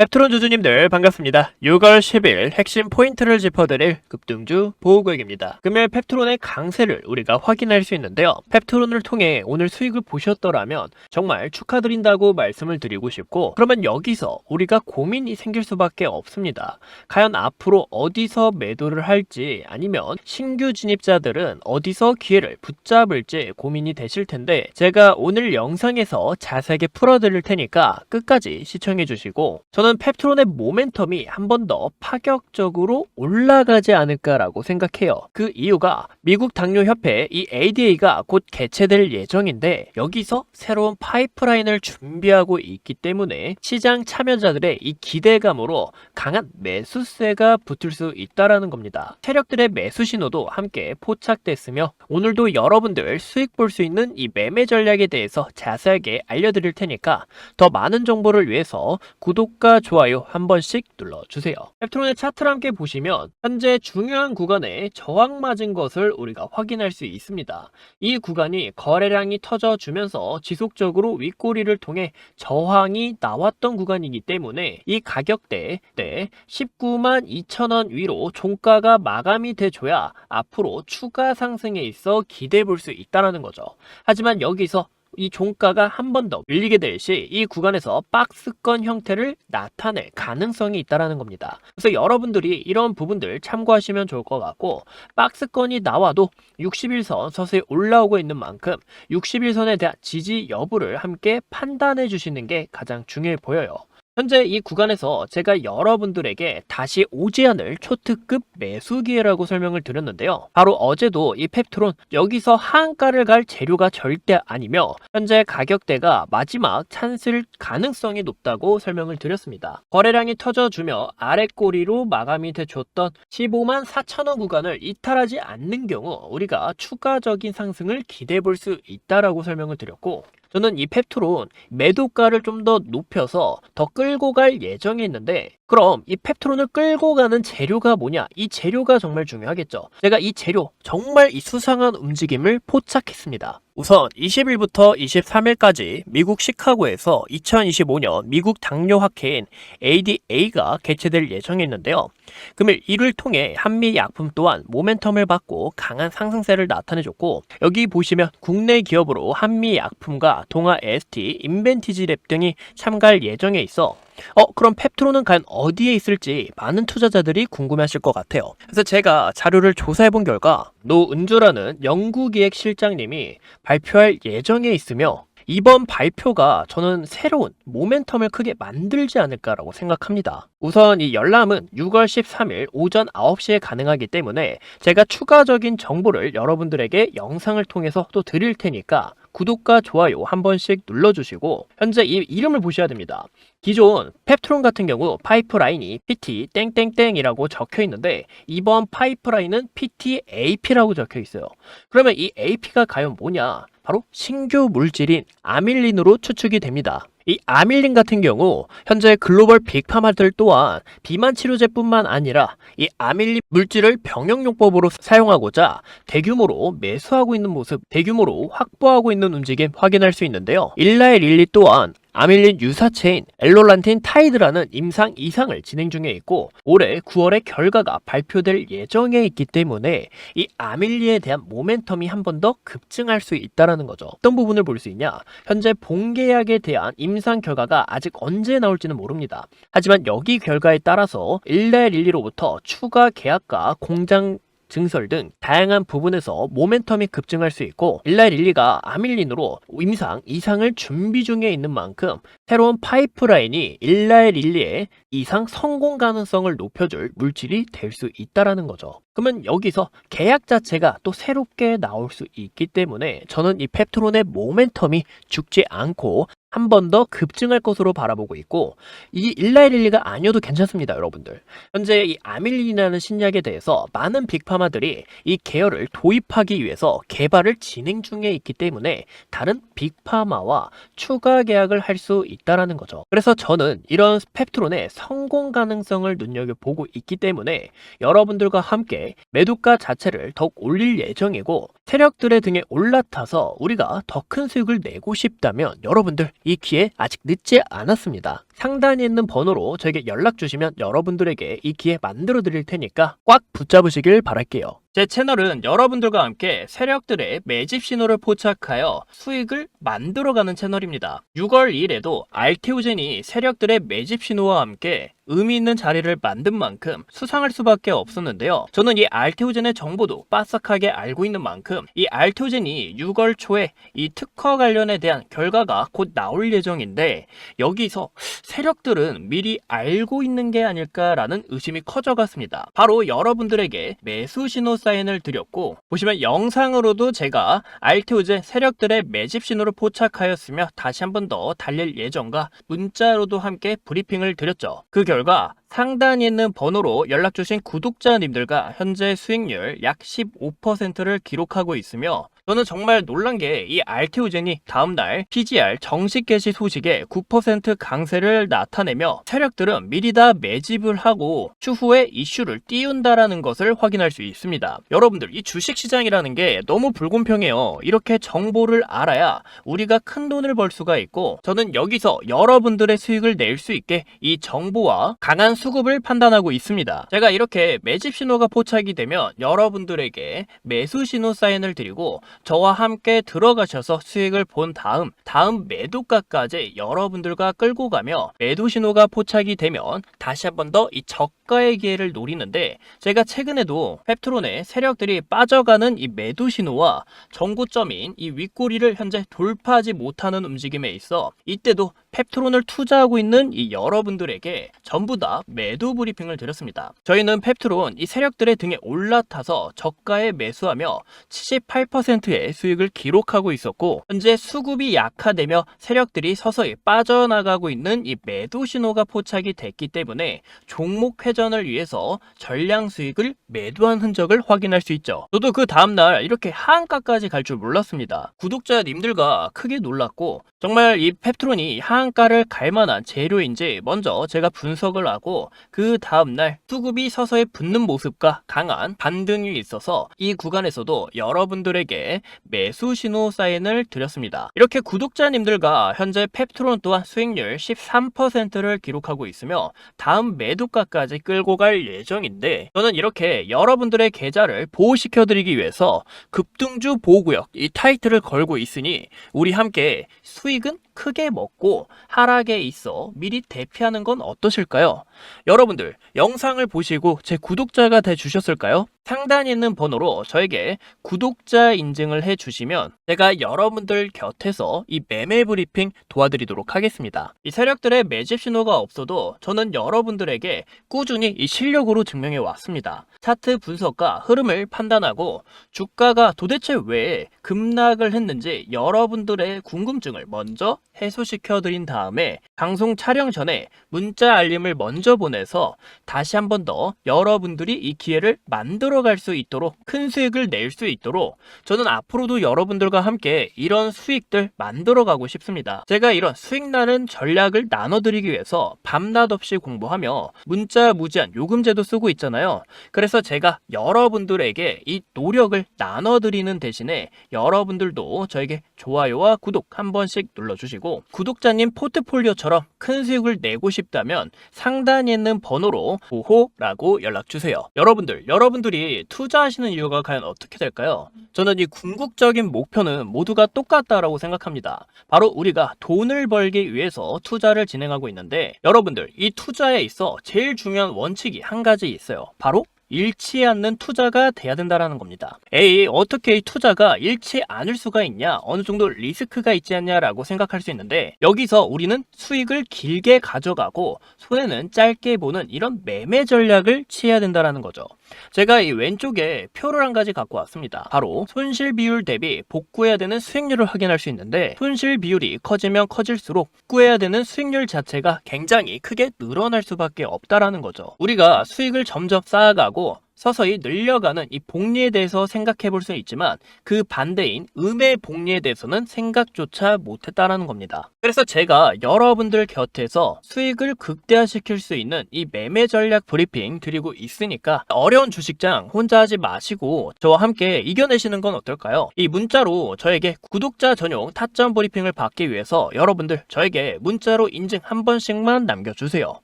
펩트론 주주님들 반갑습니다. 6월 10일 핵심 포인트를 짚어드릴 급등주 보호구역입니다. 금일 펩트론의 강세를 우리가 확인할 수 있는데요. 펩트론을 통해 오늘 수익을 보셨더라면 정말 축하드린다고 말씀을 드리고 싶고 그러면 여기서 우리가 고민이 생길 수밖에 없습니다. 과연 앞으로 어디서 매도를 할지 아니면 신규 진입자들은 어디서 기회를 붙잡을지 고민이 되실 텐데 제가 오늘 영상에서 자세하게 풀어드릴 테니까 끝까지 시청해 주시고 저는 펩트론의 모멘텀이 한 번 더 파격적으로 올라가지 않을까라고 생각해요. 그 이유가 미국 당뇨협회 이 ADA가 곧 개최될 예정인데 여기서 새로운 파이프라인을 준비하고 있기 때문에 시장 참여자들의 이 기대감으로 강한 매수세가 붙을 수 있다라는 겁니다. 세력들의 매수 신호도 함께 포착됐으며 오늘도 여러분들 수익 볼 수 있는 이 매매 전략에 대해서 자세하게 알려드릴 테니까 더 많은 정보를 위해서 구독과 좋아요 한 번씩 눌러주세요. 펩트론의 차트를 함께 보시면 현재 중요한 구간에 저항 맞은 것을 우리가 확인할 수 있습니다. 이 구간이 거래량이 터져주면서 지속적으로 윗꼬리를 통해 저항이 나왔던 구간이기 때문에 이 가격대 때 19만 2천원 위로 종가가 마감이 돼줘야 앞으로 추가 상승에 있어 기대해 볼 수 있다는 거죠. 하지만 여기서 이 종가가 한 번 더 밀리게 될 시 이 구간에서 박스권 형태를 나타낼 가능성이 있다는 겁니다. 그래서 여러분들이 이런 부분들 참고하시면 좋을 것 같고 박스권이 나와도 61선 서서히 올라오고 있는 만큼 61선에 대한 지지 여부를 함께 판단해 주시는 게 가장 중요해 보여요. 현재 이 구간에서 제가 여러분들에게 다시 오지안을 초특급 매수 기회라고 설명을 드렸는데요. 바로 어제도 이 펩트론 여기서 하한가를 갈 재료가 절대 아니며 현재 가격대가 마지막 찬스일 가능성이 높다고 설명을 드렸습니다. 거래량이 터져주며 아랫꼬리로 마감이 돼줬던 15만 4천원 구간을 이탈하지 않는 경우 우리가 추가적인 상승을 기대해 볼 수 있다라고 설명을 드렸고 저는 이 펩트론 매도가를 좀 더 높여서 더 끌고 갈 예정이 있는데 그럼 이 펩트론을 끌고 가는 재료가 뭐냐? 이 재료가 정말 중요하겠죠. 제가 이 재료 정말 이 수상한 움직임을 포착했습니다. 우선 20일부터 23일까지 미국 시카고에서 2025년 미국 당뇨학회인 ADA가 개최될 예정이 있는데요. 금일 이를 통해 한미 약품 또한 모멘텀을 받고 강한 상승세를 나타내줬고 여기 보시면 국내 기업으로 한미 약품과 동아 ST, 인벤티지 랩 등이 참가할 예정에 있어 어, 그럼 펩트론은 과연 어디에 있을지 많은 투자자들이 궁금해하실 것 같아요. 그래서 제가 자료를 조사해 본 결과 노은주라는 연구기획 실장님이 발표할 예정에 있으며 이번 발표가 저는 새로운 모멘텀을 크게 만들지 않을까라고 생각합니다. 우선 이 열람은 6월 13일 오전 9시에 가능하기 때문에 제가 추가적인 정보를 여러분들에게 영상을 통해서 또 드릴 테니까 구독과 좋아요 한 번씩 눌러주시고 현재 이 이름을 보셔야 됩니다. 기존 펩트론 같은 경우 파이프라인이 PT 땡땡땡이라고 적혀 있는데 이번 파이프라인은 PTAP라고 적혀 있어요. 그러면 이 AP가 과연 뭐냐? 바로 신규 물질인 아밀린으로 추측이 됩니다. 이 아밀린 같은 경우 현재 글로벌 빅파마들 또한 비만 치료제뿐만 아니라 이 아밀린 물질을 병용요법으로 사용하고자 대규모로 매수하고 있는 모습, 대규모로 확보하고 있는 움직임 확인할 수 있는데요. 일라의 릴리 또한 아밀린 유사체인 엘롤란틴 타이드라는 임상 이상을 진행 중에 있고 올해 9월에 결과가 발표될 예정에 있기 때문에 이 아밀리에 대한 모멘텀이 한 번 더 급증할 수 있다라는 거죠. 어떤 부분을 볼 수 있냐? 현재 본계약에 대한 임상 결과가 아직 언제 나올지는 모릅니다. 하지만 여기 결과에 따라서 일라릴리로부터 추가 계약과 공장 증설 등 다양한 부분에서 모멘텀이 급증할 수 있고 일라릴리가 아밀린으로 임상 이상을 준비 중에 있는 만큼 새로운 파이프라인이 일라릴리의 이상 성공 가능성을 높여줄 물질이 될 수 있다라는 거죠. 그러면 여기서 계약 자체가 또 새롭게 나올 수 있기 때문에 저는 이 펩트론의 모멘텀이 죽지 않고 한 번 더 급증할 것으로 바라보고 있고 이 일라이릴리가 아니어도 괜찮습니다, 여러분들. 현재 이 아밀린이라는 신약에 대해서 많은 빅파마들이 이 계열을 도입하기 위해서 개발을 진행 중에 있기 때문에 다른 빅파마와 추가 계약을 할 수 있다라는 거죠. 그래서 저는 이런 펩트론의 성공 가능성을 눈여겨보고 있기 때문에 여러분들과 함께 매도가 자체를 더욱 올릴 예정이고 세력들의 등에 올라타서 우리가 더 큰 수익을 내고 싶다면 여러분들 이 기회 아직 늦지 않았습니다. 상단에 있는 번호로 저에게 연락 주시면 여러분들에게 이 기회 만들어 드릴 테니까 꽉 붙잡으시길 바랄게요. 제 채널은 여러분들과 함께 세력들의 매집 신호를 포착하여 수익을 만들어가는 채널입니다. 6월 1일에도 알테오젠이 세력들의 매집 신호와 함께 의미 있는 자리를 만든 만큼 수상할 수밖에 없었는데요. 저는 이 알테오젠의 정보도 빠삭하게 알고 있는 만큼 이 알테오젠이 6월 초에 이 특허 관련에 대한 결과가 곧 나올 예정인데 여기서 세력들은 미리 알고 있는 게 아닐까라는 의심이 커져갔습니다. 바로 여러분들에게 매수 신호 사인을 드렸고 보시면 영상으로도 제가 알테오젠 세력들의 매집 신호를 포착하였으며 다시 한 번 더 달릴 예정과 문자로도 함께 브리핑을 드렸죠. 그 결과 상단에 있는 번호로 연락 주신 구독자님들과 현재 수익률 약 15%를 기록하고 있으며 저는 정말 놀란 게 이 알테오젠이 다음날 PGR 정식 개시 소식에 9% 강세를 나타내며 세력들은 미리 다 매집을 하고 추후에 이슈를 띄운다라는 것을 확인할 수 있습니다. 여러분들 이 주식시장이라는 게 너무 불공평해요. 이렇게 정보를 알아야 우리가 큰 돈을 벌 수가 있고 저는 여기서 여러분들의 수익을 낼 수 있게 이 정보와 강한 수급을 판단하고 있습니다. 제가 이렇게 매집 신호가 포착이 되면 여러분들에게 매수 신호 사인을 드리고 저와 함께 들어가셔서 수익을 본 다음 다음 매도가까지 여러분들과 끌고 가며 매도 신호가 포착이 되면 다시 한번 더 이 저가의 기회를 노리는데 제가 최근에도 펩트론의 세력들이 빠져가는 이 매도 신호와 정고점인 이 윗꼬리를 현재 돌파하지 못하는 움직임에 있어 이때도 펩트론을 투자하고 있는 이 여러분들에게 전부 다 매도 브리핑을 드렸습니다. 저희는 펩트론 이 세력들의 등에 올라타서 저가에 매수하며 78%의 수익을 기록하고 있었고 현재 수급이 약화되며 세력들이 서서히 빠져나가고 있는 이 매도 신호가 포착이 됐기 때문에 종목 회전을 위해서 전량 수익을 매도한 흔적을 확인할 수 있죠. 저도 그 다음날 이렇게 하한가까지 갈 줄 몰랐습니다. 구독자님들과 크게 놀랐고 정말 이 펩트론이 하한가를 갈 만한 재료인지 먼저 제가 분석을 하고 그 다음날 수급이 서서히 붙는 모습과 강한 반등이 있어서 이 구간에서도 여러분들에게 매수 신호 사인을 드렸습니다. 이렇게 구독자님들과 현재 펩트론 또한 수익률 13%를 기록하고 있으며 다음 매도가까지 끌고 갈 예정인데 저는 이렇게 여러분들의 계좌를 보호시켜 드리기 위해서 급등주 보호구역 이 타이틀을 걸고 있으니 우리 함께 수익 은 크게 먹고 하락에 있어 미리 대피하는 건 어떠실까요? 여러분들 영상을 보시고 제 구독자가 돼 주셨을까요? 상단에 있는 번호로 저에게 구독자 인증을 해 주시면 제가 여러분들 곁에서 이 매매 브리핑 도와드리도록 하겠습니다. 이 세력들의 매집 신호가 없어도 저는 여러분들에게 꾸준히 이 실력으로 증명해 왔습니다. 차트 분석과 흐름을 판단하고 주가가 도대체 왜 급락을 했는지 여러분들의 궁금증을 먼저 해소시켜 드린 다음에 방송 촬영 전에 문자 알림을 먼저 보내서 다시 한 번 더 여러분들이 이 기회를 만들어 갈 수 있도록 큰 수익을 낼 수 있도록 저는 앞으로도 여러분들과 함께 이런 수익들 만들어 가고 싶습니다. 제가 이런 수익 나는 전략을 나눠 드리기 위해서 밤낮 없이 공부하며 문자 무제한 요금제도 쓰고 있잖아요. 그래서 제가 여러분들에게 이 노력을 나눠 드리는 대신에 여러분들도 저에게 좋아요와 구독 한 번씩 눌러 주시고 구독자님 포트폴리오처럼 큰 수익을 내고 싶다면 상단에 있는 번호로 보호라고 연락 주세요. 여러분들, 여러분들이 투자하시는 이유가 과연 어떻게 될까요? 저는 이 궁극적인 목표는 모두가 똑같다라고 생각합니다. 바로 우리가 돈을 벌기 위해서 투자를 진행하고 있는데 여러분들 이 투자에 있어 제일 중요한 원칙이 한 가지 있어요. 바로 잃지 않는 투자가 돼야 된다라는 겁니다. 에이, 어떻게 이 투자가 잃지 않을 수가 있냐? 어느 정도 리스크가 있지 않냐라고 생각할 수 있는데 여기서 우리는 수익을 길게 가져가고 손해는 짧게 보는 이런 매매 전략을 취해야 된다라는 거죠. 제가 이 왼쪽에 표를 한 가지 갖고 왔습니다. 바로 손실 비율 대비 복구해야 되는 수익률을 확인할 수 있는데 손실 비율이 커지면 커질수록 복구해야 되는 수익률 자체가 굉장히 크게 늘어날 수밖에 없다라는 거죠. 우리가 수익을 점점 쌓아가고 서서히 늘려가는 이 복리에 대해서 생각해 볼 수 있지만 그 반대인 음의 복리에 대해서는 생각조차 못했다라는 겁니다. 그래서 제가 여러분들 곁에서 수익을 극대화시킬 수 있는 이 매매 전략 브리핑 드리고 있으니까 어려운 주식장 혼자 하지 마시고 저와 함께 이겨내시는 건 어떨까요? 이 문자로 저에게 구독자 전용 타점 브리핑을 받기 위해서 여러분들 저에게 문자로 인증 한 번씩만 남겨주세요.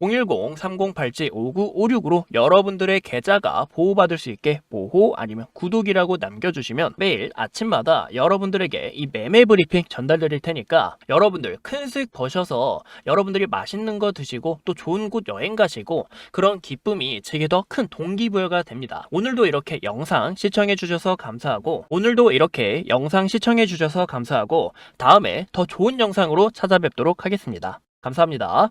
010-3087-5956으로 여러분들의 계좌 가 보호받을 수 있게 보호 아니면 구독이라고 남겨주시면 매일 아침마다 여러분들에게 이 매매 브리핑 전달드릴 테니까 여러분들 큰 수익 버셔서 여러분들이 맛있는 거 드시고 또 좋은 곳 여행 가시고 그런 기쁨이 제게 더 큰 동기부여가 됩니다. 오늘도 이렇게 영상 시청해 주셔서 감사하고 오늘도 이렇게 영상 시청해 주셔서 감사하고 다음에 더 좋은 영상으로 찾아뵙도록 하겠습니다. 감사합니다.